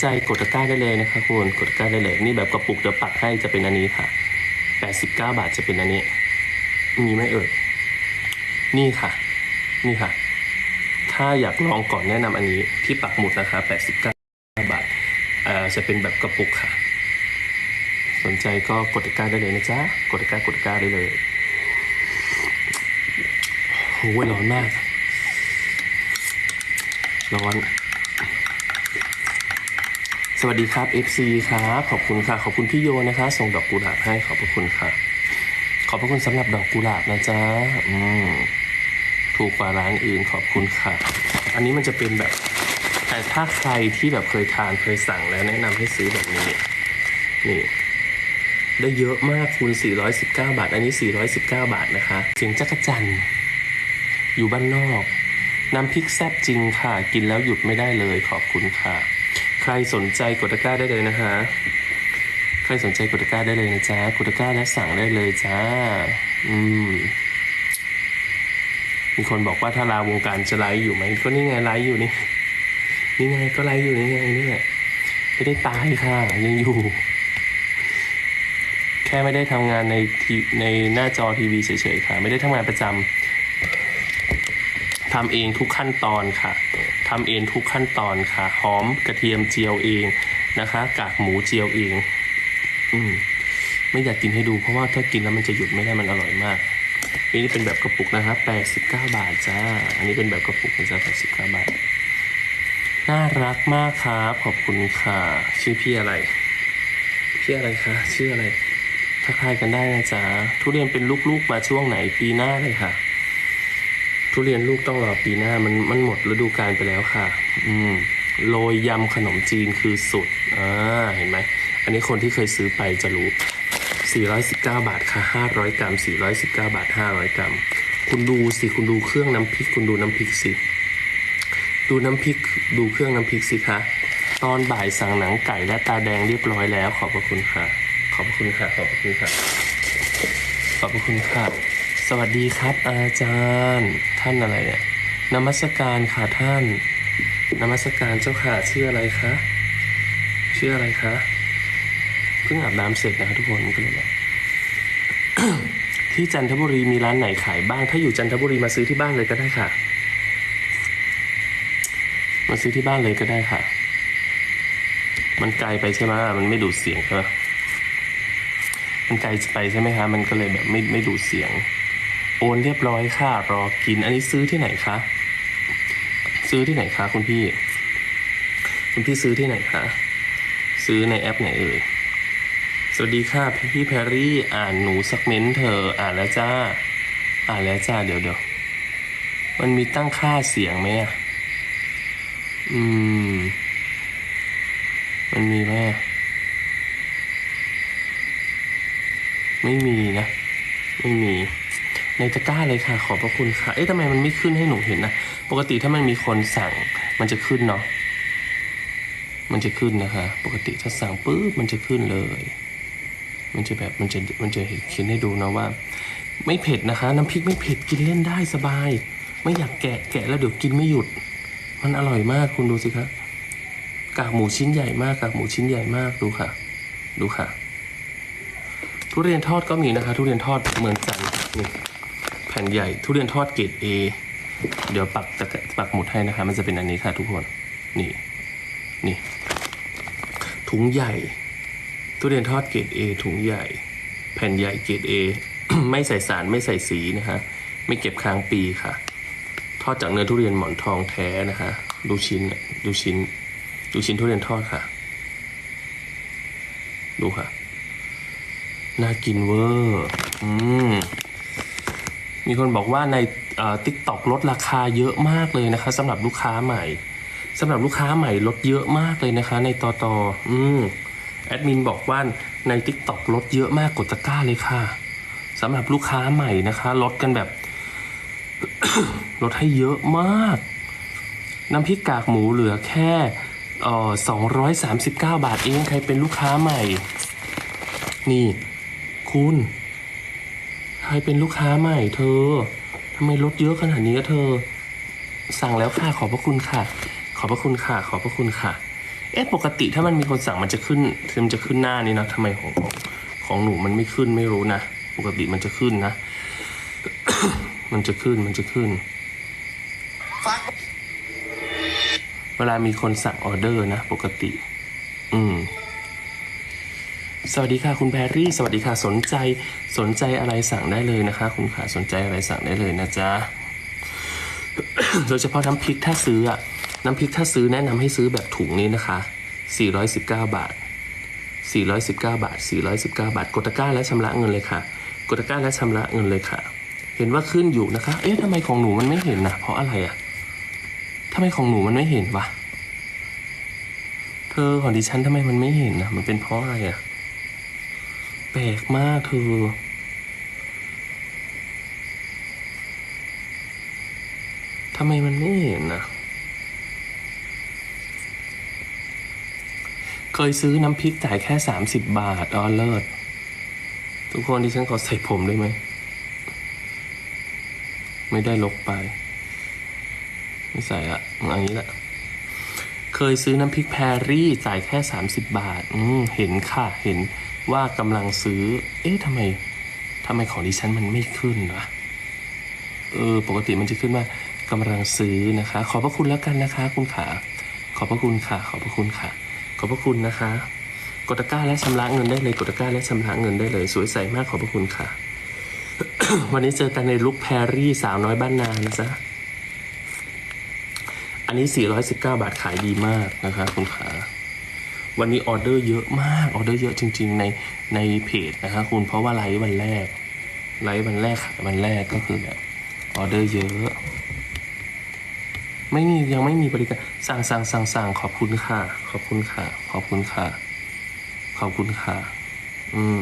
ใจกดตะกร้าได้เลยนะคะคุณกดตะกร้าได้เลย นี่แบบกระปุกเดี๋ยวปักให้จะเป็นอันนี้ค่ะ 89 บาทจะเป็นอันนี้ มีไหมเอ่ยนี่ค่ะ นี่ค่ะ ถ้าอยากลองก่อนแนะนำอันนี้ที่ปักหมุดนะคะ89 บาทเอ่อจะเป็นแบบกระปุกค่ะ สนใจก็กดตะกร้าได้เลยนะจ๊ะกดตะกร้ากดตะกร้าได้เลยโอ้ยร้อนมากร้อน สวัสดีครับ FC ครับขอบคุณค่ะ ขอบคุณพี่โยนะคะ ส่งดอกกุหลาบให้ขอบพระคุณค่ะ ขอบพระคุณสำหรับดอกกุหลาบนะจ๊ะอืมถูกกว่าร้านอื่นขอบคุณค่ะ อันนี้มันจะเป็นแบบ แต่ถ้าใครที่แบบเคยทานเคยสั่งแล้วแนะนำให้ซื้อแบบนี้ นี่ ได้เยอะมากคูณ419 บาท อันนี้ 419 บาทนะคะเสียงจักรจันอยู่บ้านนอก น้ำพริกแซ่บจริงค่ะ กินแล้วหยุดไม่ได้เลยขอบคุณค่ะ ใครสนใจกดตะกร้าได้เลยนะคะใครสนใจกดตะกร้าได้เลยนะจ๊ะ กดตะกร้าและสั่งได้เลยจ้า อืม มีคนบอกว่าถ้าลาวงการจะไลฟ์อยู่ไหม ก็นี่ไงไลฟ์อยู่นี่ นี่ไงก็ไลฟ์อยู่นี่ไงนี่แหละไม่ได้ตายค่ะ ยังอยู่ แค่ไม่ได้ทำงานในทีในหน้าจอทีวีเฉยๆค่ะ ไม่ได้ทำงานประจำทำเองทุกขั้นตอนค่ะ ทำเองทุกขั้นตอนค่ะ หอมกระเทียมเจียวเองนะคะ กากหมูเจียวเอง อืมไม่อยากกินให้ดูเพราะว่าถ้ากินแล้วมันจะหยุดไม่ได้มันอร่อยมากนี่เป็นแบบกระปุกนะครับ89 บาทจ้า อันนี้เป็นแบบกระปุกนะจ๊ะ89 บาท น่ารักมากครับขอบคุณค่ะ ชื่อพี่อะไร พี่อะไรคะ ชื่ออะไรทักทายกันได้นะจ๊ะทุเรียนเป็นลูกๆมาช่วงไหนปีหน้าเลยค่ะ ทุเรียนลูกต้องรอปีหน้ามันมันหมดฤดูกาลไปแล้วค่ะ อืมโรยยำขนมจีนคือสุดอ่าเห็นไหม อันนี้คนที่เคยซื้อไปจะรู้ 419 บาทค่ะ 500 กรัม 419 บาท 500 กรัม คุณดูสิ คุณดูเครื่องน้ำพริก คุณดูน้ำพริกสิ ดูน้ำพริก ดูเครื่องน้ำพริกสิคะ ตอนบ่ายสั่งหนังไก่และตาแดงเรียบร้อยแล้ว ขอบพระคุณค่ะ ขอบพระคุณค่ะ ขอบพระคุณค่ะ ขอบพระคุณค่ะ สวัสดีครับอาจารย์ท่านอะไรเนี่ยนมัสการค่ะท่านนมัสการเจ้าค่ะชื่ออะไรคะชื่ออะไรคะเพิ่งอาบน้ำเสร็จนะคะทุกคนก็เลยแบบที่จันทบุรีมีร้านไหนขายบ้าง ถ้าอยู่จันทบุรีมาซื้อที่บ้านเลยก็ได้ค่ะ มาซื้อที่บ้านเลยก็ได้ค่ะ มันไกลไปใช่ไหมมันไม่ดูดเสียงใช่ไหมมันไกลไปใช่ไหมคะมันก็เลยแบบไม่ไม่ดูดเสียง โอนเรียบร้อยค่ะ รอกิน อันนี้ซื้อที่ไหนคะ ซื้อที่ไหนคะคุณพี่ คุณพี่ซื้อที่ไหนคะ ซื้อในแอปไหนเอ่ย สวัสดีค่ะพี่แพรรี่ อ่านหนูสักเม้นเธอ อ่านแล้วจ้า อ่านแล้วจ้า เดี๋ยวเดี๋ยว มันมีตั้งค่าเสียงไหมอะ อืม มันมีไหมไม่มีนะ ไม่มี ในตะกร้าเลยค่ะ ขอบพระคุณค่ะ เอ๊ะทำไมมันไม่ขึ้นให้หนูเห็นนะ ปกติถ้ามันมีคนสั่งมันจะขึ้นเนาะ มันจะขึ้นนะคะ ปกติถ้าสั่งปุ๊บมันจะขึ้นเลย มันจะแบบมันจะมันจะเขียนให้ดูนะว่า ไม่เผ็ดนะคะ น้ำพริกไม่เผ็ดกินเล่นได้สบาย ไม่อยากแกะแกะแล้วเดี๋ยวกินไม่หยุด มันอร่อยมากคุณดูสิครับกากหมูชิ้นใหญ่มากกากหมูชิ้นใหญ่มากดูค่ะ ดูค่ะ ทุเรียนทอดก็มีนะคะ ทุเรียนทอดเหมือนกันนี่ ผ่นใหญ่ทุเรียนทอดเกรด A เดี๋ยวปักตะกปักหมุดให้นะคะ มันจะเป็นอันนี้ค่ะทุกคน นี่ นี่ ถุงใหญ่ ทุเรียนทอดเกรด A ถุงใหญ่ แผ่นใหญ่เกรด A ไม่ใส่สารไม่ใส่สีนะคะ ไม่เก็บค้างปีค่ะ ทอดจากเนื้อทุเรียนหมอนทองแท้นะคะ ดูชิ้น ดูชิ้น ดูชิ้นทุเรียนทอดค่ะ ดูค่ะ น่ากินเวอร์ อืม มีคนบอกว่าในติ๊กต็อกลดราคาเยอะมากเลยนะคะสำหรับลูกค้าใหม่สำหรับลูกค้าใหม่ลดเยอะมากเลยนะคะ ในตอตออืมแอดมินบอกว่าในติ๊กต็อกลดเยอะมากกดตะกร้าเลยค่ะสำหรับลูกค้าใหม่นะคะ ลดกันแบบลดให้เยอะมาก น้ำพริกกากหมูเหลือแค่เอ่อสองร้อยสามสิบเก้าบาทเองใครเป็นลูกค้าใหม่ นี่ คุณ ใครเป็นลูกค้าใหม่เธอทำไมลดเยอะขนาดนี้อะเธอ สั่งแล้วค่ะขอบพระคุณค่ะ ขอบพระคุณค่ะ ขอบพระคุณค่ะ เอ๊ะปกติถ้ามันมีคนสั่งมันจะขึ้นมันจะขึ้นหน้านี้นะทำไมของของของหนูมันไม่ขึ้นไม่รู้นะปกติมันจะขึ้นนะ มันจะขึ้นมันจะขึ้นฟักเวลามีคนสั่งออเดอร์นะ ปกติอืม สวัสดีค่ะคุณแพรรี่ สวัสดีค่ะสนใจสนใจอะไรสั่งได้เลยนะคะ คุณขาสนใจอะไรสั่งได้เลยนะจ๊ะโดยเฉพาะน้ำพริกถ้าซื้ออะน้ำพริกถ้าซื้อแนะนำให้ซื้อแบบถุงนี้นะคะ 419 บาท 419 บาท 419 บาท กดตะกร้าและชำระเงินเลยค่ะ กดตะกร้าและชำระเงินเลยค่ะ เห็นว่าขึ้นอยู่นะคะ เอ๊ะทำไมของหนูมันไม่เห็นนะเพราะอะไรอะทำไมของหนูมันไม่เห็นวะเธอของดิฉันทำไมมันไม่เห็นนะมันเป็นเพราะอะไรอะ ปลกมากเธอทำไมมันไม่เห็นนะเคยซื้อน้ำพริกจ่ายแค่สามสิบบาทออเลิศทุกคนที่ฉันขอใส่ผมได้ไหม ไม่ได้ลกไป ไม่ใส่อะอันนี้แหละ เคยซื้อน้ำพริกแพรรี่จ่ายแค่สามสิบบาท อืมเห็นค่ะ เห็น ว่ากำลังซื้อ เอ๊ะทำไมทำไมของดิฉันมันไม่ขึ้นวะเออปกติมันจะขึ้นว่ากำลังซื้อนะคะ ขอบพระคุณแล้วกันนะคะ คุณขา ขอบพระคุณค่ะ ขอบพระคุณค่ะ ขอบพระคุณนะคะ กดตะกร้าและชำระเงินได้เลย กดตะกร้าและชำระเงินได้เลย สวยใสมากขอบพระคุณค่ะ วันนี้เจอกันในลุคแพรรี่สาวน้อยบ้านนานะจ๊ะอันนี้ 419 บาทขายดีมากนะคะ คุณขา วันนี้ออเดอร์เยอะมากออเดอร์เยอะจริง ๆ ในในเพจนะคะคุณเพราะว่าไลฟ์วันแรก ไลฟ์วันแรกขายวันแรกก็คือแบบออเดอร์เยอะ ไม่มียังไม่มีบริการสั่งสั่งสั่งสั่งขอบคุณค่ะ ขอบคุณค่ะ ขอบคุณค่ะ ขอบคุณค่ะ อืม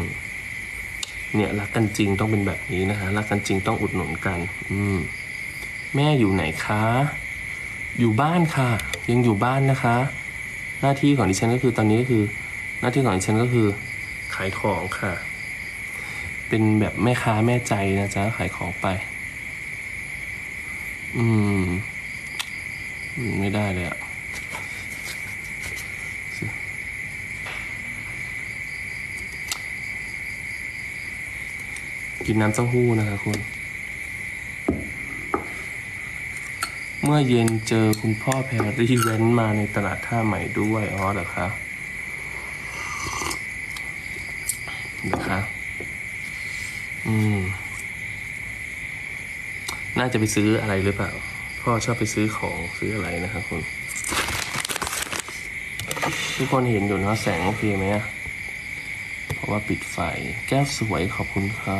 เนี่ยรักกันจริงต้องเป็นแบบนี้นะคะรักกันจริงต้องอุดหนุนกัน อืม แม่อยู่ไหนคะ อยู่บ้านค่ะ ยังอยู่บ้านนะคะ หน้าที่ของดิฉันก็คือตอนนี้ก็คือ หน้าที่ของดิฉันก็คือขายของค่ะ เป็นแบบแม่ค้าแม่ใจนะจ๊ะขายของไป อืม ไม่ได้เลยอะกินน้ำเต้าหู้นะคะคุณ เมื่อเย็นเจอคุณพ่อแพรรี่แว้นมาในตลาดท่าใหม่ด้วย อ๋อเหรอคะนะคะอืม น่าจะไปซื้ออะไรหรือเปล่า พ่อชอบไปซื้อของซื้ออะไรนะครับคุณ ทุกคนเห็นอยู่นะแสงโอเคไหมอะเพราะว่าปิดไฟ แก้วสวยขอบคุณค่ะ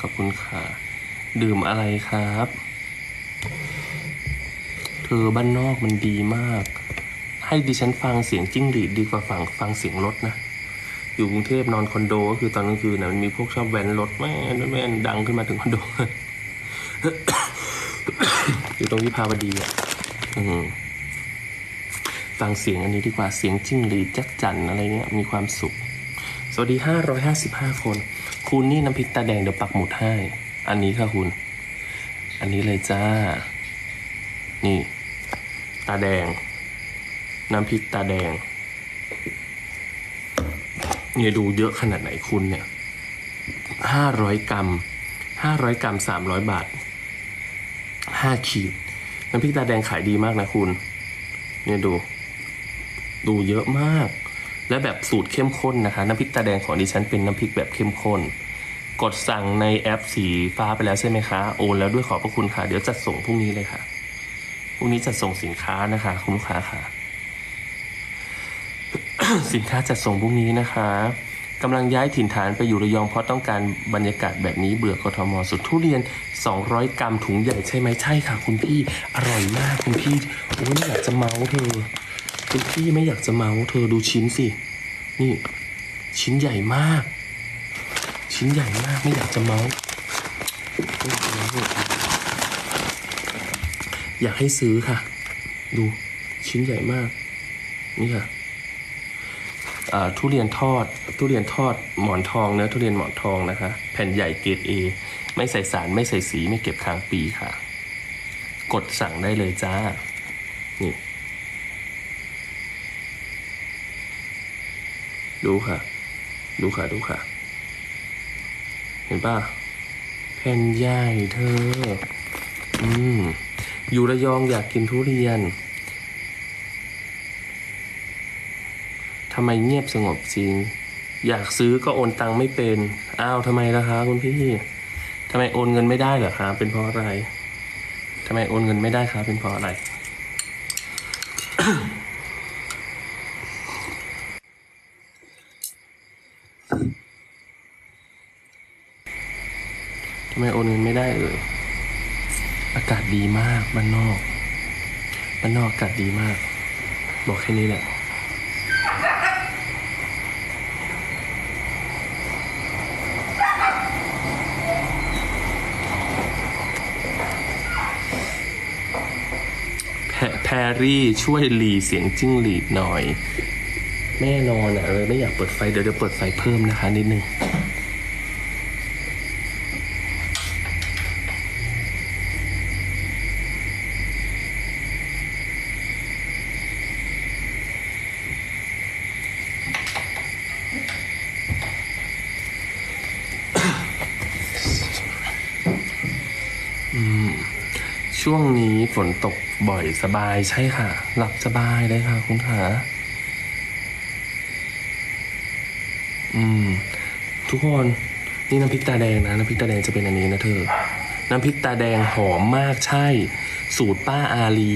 ขอบคุณค่ะ ดื่มอะไรครับ เธอบ้านนอกมันดีมาก ให้ดิฉันฟังเสียงจิ้งหรีดดีกว่าฟังฟังเสียงรถนะ อยู่กรุงเทพนอนคอนโดก็คือตอนกลางคืนนะมันมีพวกชอบแว้นรถแม่นแม่นดังขึ้นมาถึงคอนโด อยู่ตรงวิภาวดีอะฟังเสียงอันนี้ดีกว่าเสียงจิ้งหรีดจักจั่นอะไรเงี้ยมีความสุข สวัสดีห้าร้อยห้าสิบห้าคน คุณนี่น้ำพริกตาแดงเดี๋ยวปักหมุดให้ อันนี้ค่ะคุณ อันนี้เลยจ้า นี่ ตาแดง น้ำพริกตาแดง เนี่ยดูเยอะขนาดไหนคุณเนี่ยห้าร้อยกรัมห้าร้อยกรัมสามร้อยบาทห้าขีด น้ำพริกตาแดงขายดีมากนะคุณ เนี่ยดู ดูเยอะมาก และแบบสูตรเข้มข้นนะคะ น้ำพริกตาแดงของดิฉันเป็นน้ำพริกแบบเข้มข้น กดสั่งในแอปสีฟ้าไปแล้วใช่ไหมคะ โอนแล้วด้วยขอบพระคุณค่ะ เดี๋ยวจัดส่งพรุ่งนี้เลยค่ะ พรุ่งนี้จัดส่งสินค้านะคะ คุณลูกค้าค่ะ สินค้าจัดส่งพรุ่งนี้นะคะกำลังย้ายถิ่นฐานไปอยู่ระยองเพราะต้องการบรรยากาศแบบนี้เบื่อกทมสุดทุเรียน 200 กรัมถุงใหญ่ใช่ไหมใช่ค่ะ คุณพี่อร่อยมากคุณพี่โอ้ยไม่อยากจะเมาเธอ คุณพี่ไม่อยากจะเมาเธอดูชิ้นสิ นี่ ชิ้นใหญ่มาก ชิ้นใหญ่มากไม่อยากจะเมา อยากให้ซื้อค่ะ ดูชิ้นใหญ่มาก นี่ค่ะทุเรียนทอด ทุเรียนทอดหมอนทองเนื้อทุเรียนหมอนทองนะคะ แผ่นใหญ่เกรดเอไม่ใส่สารไม่ใส่สีไม่เก็บค้างปีค่ะ กดสั่งได้เลยจ้า นี่ ดูค่ะ ดูค่ะ ดูค่ะ เห็นป่ะ แผ่นใหญ่เธอ อืม อยู่ระยองอยากกินทุเรียนทำไมเงียบสงบจริง อยากซื้อก็โอนตังค์ไม่เป็น อ้าวทำไมล่ะคะคุณพี่ทำไมโอนเงินไม่ได้เหรอคะเป็นเพราะอะไรทำไมโอนเงินไม่ได้คะเป็นเพราะอะไร ทำไมโอนเงินไม่ได้เอ่ย อากาศดีมากบ้านนอกบ้านนอกอากาศดีมาก บอกแค่นี้แหละแพแพรรี่ช่วยหลีเสียงจิ้งหรีดหน่อย แม่นอนอะเลยไม่อยากเปิดไฟเดี๋ยวเดี๋ยวเปิดไฟเพิ่มนะคะนิดนึง ช่วงนี้ฝนตกบ่อยสบายใช่ค่ะ หลับสบายเลยค่ะ คุณขาอืม ทุกคนนี่น้ำพริกตาแดงนะน้ำพริกตาแดงจะเป็นอันนี้นะเธอ น้ำพริกตาแดงหอมมากใช่ สูตรป้าอารี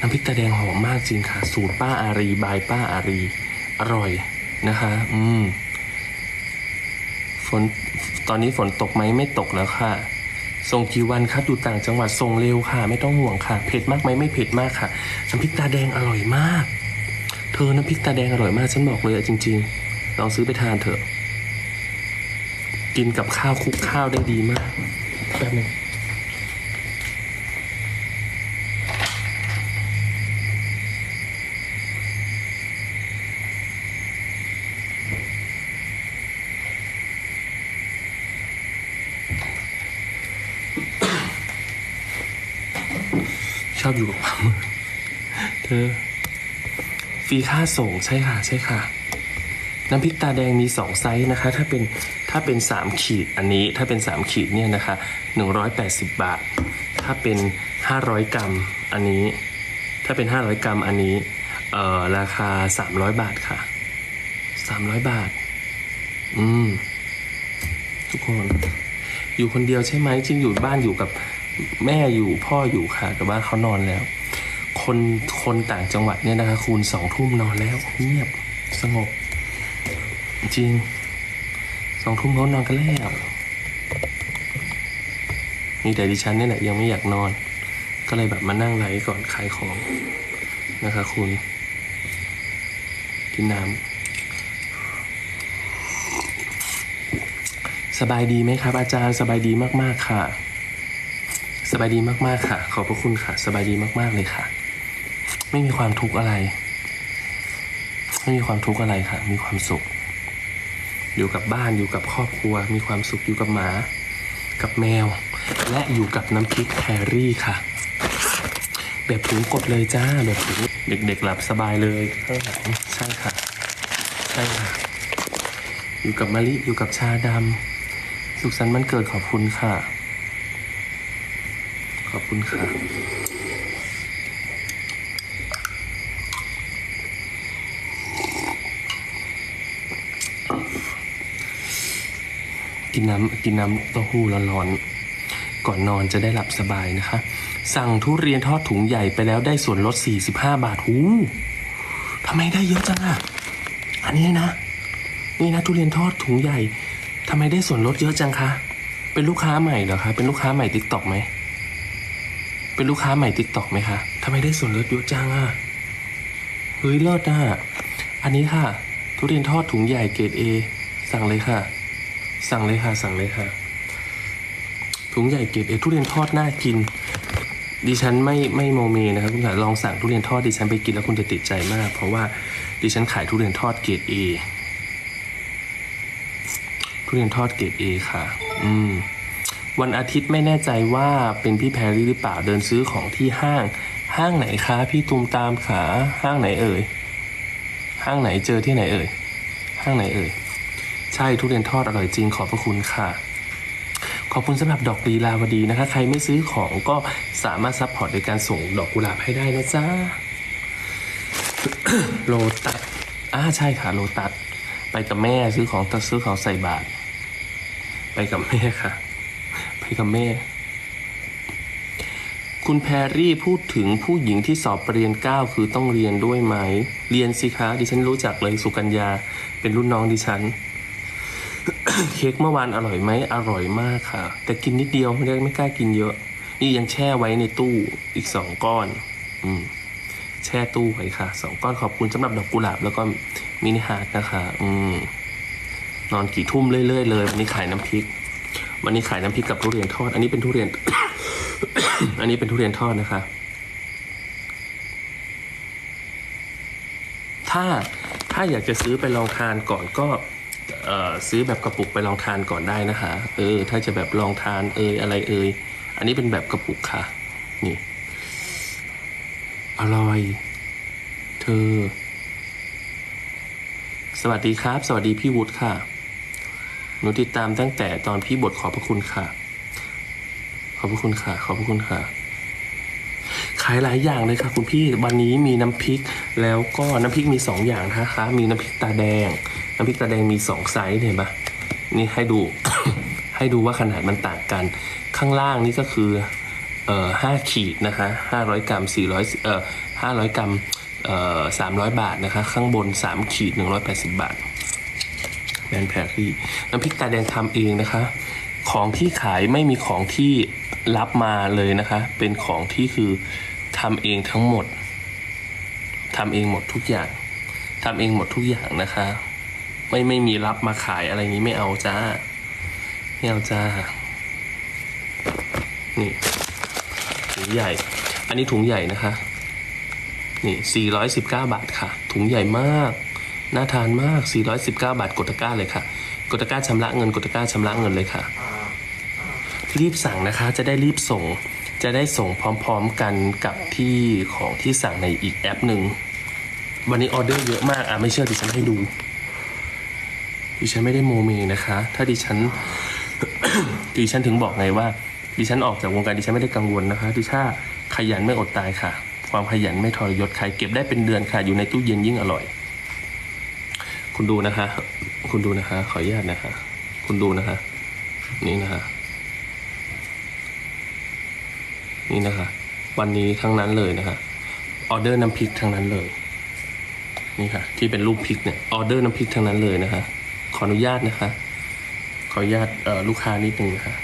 น้ำพริกตาแดงหอมมากจริงค่ะ สูตรป้าอารีบายป้าอารี อร่อยนะคะ อืมฝนตอนนี้ฝนตกไหมไม่ตกแล้วค่ะ ส่งกี่วันครับอยู่ต่างจังหวัดส่งเร็วค่ะ ไม่ต้องห่วงค่ะ เผ็ดมากไหมไม่เผ็ดมากค่ะน้ำพริกตาแดงอร่อยมาก เธอน้ำพริกตาแดงอร่อยมากฉันบอกเลยอะจริง ๆ ลองซื้อไปทานเถอะ กินกับข้าวคลุกข้าวได้ดีมากแป๊บนึง อบอยู่กับความมืดเธอฟีค่าส่งใช่ค่ะใช่ค่ะ น้ำพริกตาแดงมีสองไซส์นะคะ ถ้าเป็นถ้าเป็นสามขีดอันนี้ถ้าเป็นสามขีดเนี่ยนะคะหนึ่งร้อยแปดสิบบาท ถ้าเป็นห้าร้อยกรัมอันนี้ ถ้าเป็นห้าร้อยกรัมอันนี้เอ่อราคาสามร้อยบาทค่ะสามร้อยบาท อืม ทุกคน อยู่คนเดียวใช่ไหมจริงอยู่บ้านอยู่กับ แม่อยู่พ่ออยู่ค่ะแต่ว่าเขานอนแล้ว คนคนต่างจังหวัดเนี่ยนะคะ คูณสองทุ่มนอนแล้ว เงียบสงบ จริงสองทุ่มเขานอนกันแล้วมีแต่ดิฉันนี่แหละยังไม่อยากนอน ก็เลยแบบมานั่งไลฟ์ก่อนขายของนะคะคุณกินน้ำสบายดีไหมครับ อาจารย์สบายดีมาก ๆ ค่ะ บายดีมากๆค่ะ ขอบพระคุณค่ะ สบายดีมากๆเลยค่ะ ไม่มีความทุกข์อะไร ไม่มีความทุกข์อะไรค่ะ มีความสุข อยู่กับบ้านอยู่กับครอบครัว มีความสุขอยู่กับหมา กับแมว และอยู่กับน้ำพริกแพรรี่ค่ะ แบบถุงกดเลยจ้าแบบถุงเด็กๆหลับสบายเลยข้างหลังใช่ค่ะ ใช่ค่ะ อยู่กับมะลิอยู่กับชาดำสุขสันต์วันเกิดขอบคุณค่ะ ขอบคุณค่ะกินน้ำกินน้ำเต้าหู้ร้อนๆก่อนนอนจะได้หลับสบายนะคะ สั่งทุเรียนทอดถุงใหญ่ไปแล้วได้ส่วนลด 45 บาทหูทำไมได้เยอะจังอะ อันนี้นะ นี่นะทุเรียนทอดถุงใหญ่ทำไมได้ส่วนลดเยอะจังคะ เป็นลูกค้าใหม่เหรอคะ เป็นลูกค้าใหม่ติ๊กต็อกไหม เป็นลูกค้าใหม่ติ๊กต็อกไหมคะทำไมได้ส่วนลดเยอะจังอะเฮ้ยเลิศอะอันนี้ค่ะ ทุเรียนทอดถุงใหญ่เกรดเอสั่งเลยค่ะ สั่งเลยค่ะ สั่งเลยค่ะ ถุงใหญ่เกรดเอทุเรียนทอดน่ากิน ดิฉันไม่ไม่โมเมนะครับคุณค่ะลองสั่งทุเรียนทอดดิฉันไปกินแล้วคุณจะติดใจมาก เพราะว่าดิฉันขายทุเรียนทอดเกรดเอทุเรียนทอดเกรดเอค่ะ อืม วันอาทิตย์ไม่แน่ใจว่าเป็นพี่แพรรี่หรือเปล่าเดินซื้อของที่ห้าง ห้างไหนคะพี่ตูมตามขาห้างไหนเอ่ย ห้างไหนเจอที่ไหนเอ่ย ห้างไหนเอ่ย ใช่ทุเรียนทอดอร่อยจริงขอบพระคุณค่ะ ขอบคุณสำหรับดอกลีลาวดีนะคะ ใครไม่ซื้อของก็สามารถซัพพอร์ตในการส่งดอกกุหลาบให้ได้นะจ๊ะโลตัสอ่าใช่ค่ะโลตัสไปกับแม่ซื้อของตัดซื้อของใส่บาตรไปกับแม่ค่ะ ไปกับแม่ คุณแพรรี่พูดถึงผู้หญิงที่สอบปรริญญาเก้าคือต้องเรียนด้วยไหม เรียนสิคะดิฉันรู้จักเลยสุกัญญา เป็นรุ่นน้องดิฉัน เค้กเมื่อวานอร่อยไหมอร่อยมากค่ะ แต่กินนิดเดียวไม่ได้ไม่กล้ากินเยอะ นี่ยังแช่ไว้ในตู้อีกสองก้อน อืมแช่ตู้ไว้ค่ะสองก้อนขอบคุณสำหรับดอกกุหลาบแล้วก็มินิฮาร์ดนะคะ อืมนอนกี่ทุ่มเรื่อยๆเลยวันนี้ขายน้ำพริก วันนี้ขายน้ำพริกกับทุเรียนทอด อันนี้เป็นทุเรียน อันนี้เป็นทุเรียนทอดนะคะ ถ้าถ้าอยากจะซื้อไปลองทานก่อนก็ซื้อแบบกระปุกไปลองทานก่อนได้นะคะเออ ถ้าจะแบบลองทานเอยอะไรเอยอันนี้เป็นแบบกระปุกค่ะ นี่ อร่อย เธอ สวัสดีครับ สวัสดีพี่วุฒิค่ะ หนูติดตามตั้งแต่ตอนพี่บทขอบพระคุณค่ะ ขอบพระคุณค่ะ ขอบพระคุณค่ะ ขายหลายอย่างเลยค่ะคุณพี่ วันนี้มีน้ำพริก แล้วก็น้ำพริกมีสองอย่างนะคะ มีน้ำพริกตาแดง น้ำพริกตาแดงมีสองไซส์เห็นปะนี่ให้ดู ให้ดูว่าขนาดมันต่างกัน ข้างล่างนี่ก็คือเอ่อห้าขีดนะคะห้าร้อยกรัมสี่ร้อยเอ่อห้าร้อยกรัมเอ่อสามร้อยบาทนะคะ ข้างบนสามขีดหนึ่งร้อยแปดสิบบาท แบรนด์แพรรี่น้ำพริกตาแดงทำเองนะคะ ของที่ขายไม่มีของที่รับมาเลยนะคะ เป็นของที่คือทำเองทั้งหมดทำเองหมดทุกอย่างทำเองหมดทุกอย่างนะคะ ไม่ไม่มีรับมาขายอะไรนี้ไม่เอาจ้าไม่เอาจ้า นี่ถุงใหญ่ อันนี้ถุงใหญ่นะคะ นี่ 419 บาทค่ะ ถุงใหญ่มาก น่าทานมาก 419 บาทกดตะกร้าเลยค่ะ กดตะกร้าชำระเงินกดตะกร้าชำระเงินเลยค่ะ รีบสั่งนะคะจะได้รีบส่ง จะได้ส่งพร้อมๆกันกับที่ของที่สั่งในอีกแอปหนึ่งวันนี้ออเดอร์เยอะมากอะไม่เชื่อดิฉันให้ดู ดิฉันไม่ได้โมเมนะคะ ถ้าดิฉันดิฉันถึงบอกไงว่า ดิฉันออกจากวงการดิฉันไม่ได้กังวลนะคะดิฉันขยันไม่อดตายค่ะ ความขยันไม่ทรยศใครเก็บได้เป็นเดือนค่ะ อยู่ในตู้เย็นยิ่งอร่อย คุณดูนะคะ คุณดูนะคะ ขออนุญาตนะคะ คุณดูนะคะ นี่นะคะนี่นะคะ วันนี้ทั้งนั้นเลยนะคะออเดอร์น้ำพริกทั้งนั้นเลย นี่ค่ะ ที่เป็นรูปพริกเนี่ยออเดอร์น้ำพริกทั้งนั้นเลยนะคะ ขออนุญาตนะคะ ขออนุญาตเออลูกค้านิดนึงนะคะ